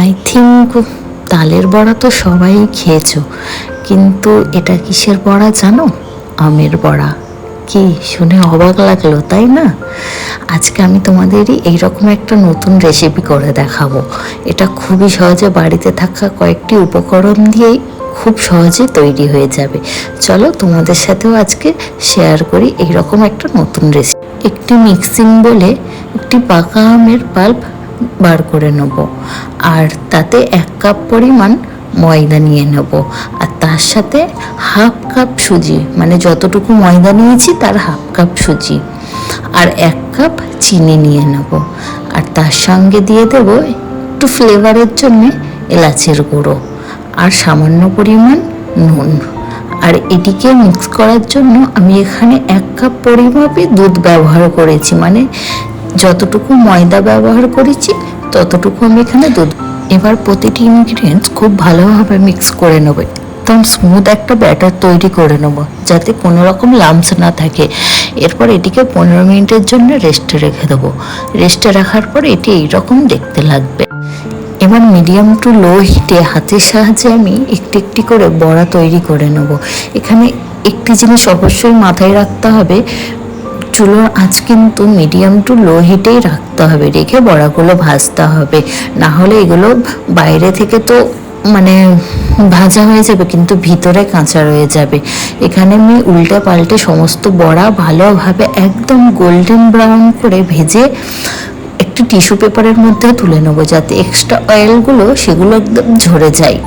I think তালের বড়া তো সবাই খেয়েছো। কিন্তু এটা কিসের বড়া জানো? আমের বড়া। কি শুনে অবাক লাগল, তাই না? আজকে আমি তোমাদেরই এইরকম একটা নতুন রেসিপি করে দেখাবো। এটা খুবই সহজে বাড়িতে থাকা কয়েকটি উপকরণ দিয়েই খুব সহজে তৈরি হয়ে যাবে। চলো তোমাদের সাথেও আজকে শেয়ার করি এইরকম একটা নতুন রেসিপি একটি মিক্সিং বলে একটি পাকা আমের পাল্প বার করে নেব। আর তাতে এক কাপ পরিমাণ ময়দা নিয়ে নেব। আর তার সাথে হাফ কাপ সুজি মানে যতটুকু ময়দা নিয়েছি তার হাফ কাপ সুজি। আর এক কাপ চিনি নিয়ে নেব। আর তার সঙ্গে দিয়ে দেব একটু ফ্লেভারের জন্য এলাচের গুঁড়ো। আর সামান্য পরিমাণ নুন। আর এটিকে মিক্স করার জন্য আমি এখানে এক কাপ পরিমাপে দুধ ব্যবহার করেছি। মানে যতটুকু ময়দা ব্যবহার করেছি, ততটুকু আমি এখানে দুধ। এবার প্রতিটি ইনগ্রিডিয়েন্টস খুব ভালোভাবে মিক্স করে নেব। একদম স্মুথ একটা ব্যাটার তৈরি করে নেব, যাতে কোনো রকম লামস না থাকে। এরপর এটিকে পনেরো মিনিটের জন্য রেস্টে রেখে দেবো। রেস্টে রাখার পর এটি এইরকম দেখতে লাগবে। এবার মিডিয়াম টু লো হিটে হাতের সাহায্যে আমি একটি একটি করে বড়া তৈরি করে নেব। এখানে একটি জিনিস অবশ্যই মাথায় রাখতে হবে চুলোর আঁচ কিন্তু মিডিয়াম টু লো হিটেই রাখতে হবে, রেখে বড়াগুলো ভাজতে হবে। না হলে এগুলো বাইরে থেকে তো মানে ভাজা হয়ে যাবে, কিন্তু ভিতরে কাঁচা রয়ে যাবে। এখানে আমি উল্টে পাল্টে সমস্ত বড়া ভালোভাবে একদম গোল্ডেন ব্রাউন করে ভেজে একটি টিস্যু পেপারের মধ্যে তুলে নেব, যাতে এক্সট্রা অয়েলগুলো সেগুলো একদম ঝরে যায়।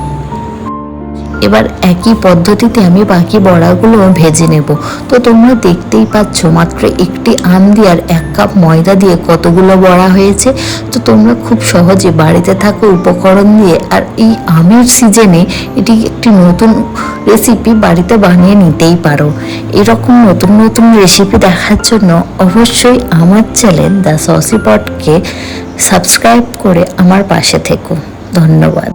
এবার একই পদ্ধতিতে আমি বাকি বড়াগুলো ভেজে নেব। তো তোমরা দেখতেই পাচ্ছ, মাত্র একটি আম দিয়ে আর এক কাপ ময়দা দিয়ে কতগুলো বড়া হয়েছে। তো তোমরা খুব সহজে বাড়িতে থাকা উপকরণ দিয়ে আর এই আমের সিজনে এটি একটি নতুন রেসিপি বাড়িতে বানিয়ে নিতেই পারো। এরকম নতুন নতুন রেসিপি দেখার জন্য অবশ্যই আমার চ্যানেল দ্য সসি পটকে সাবস্ক্রাইব করে আমার পাশে থেকো। ধন্যবাদ।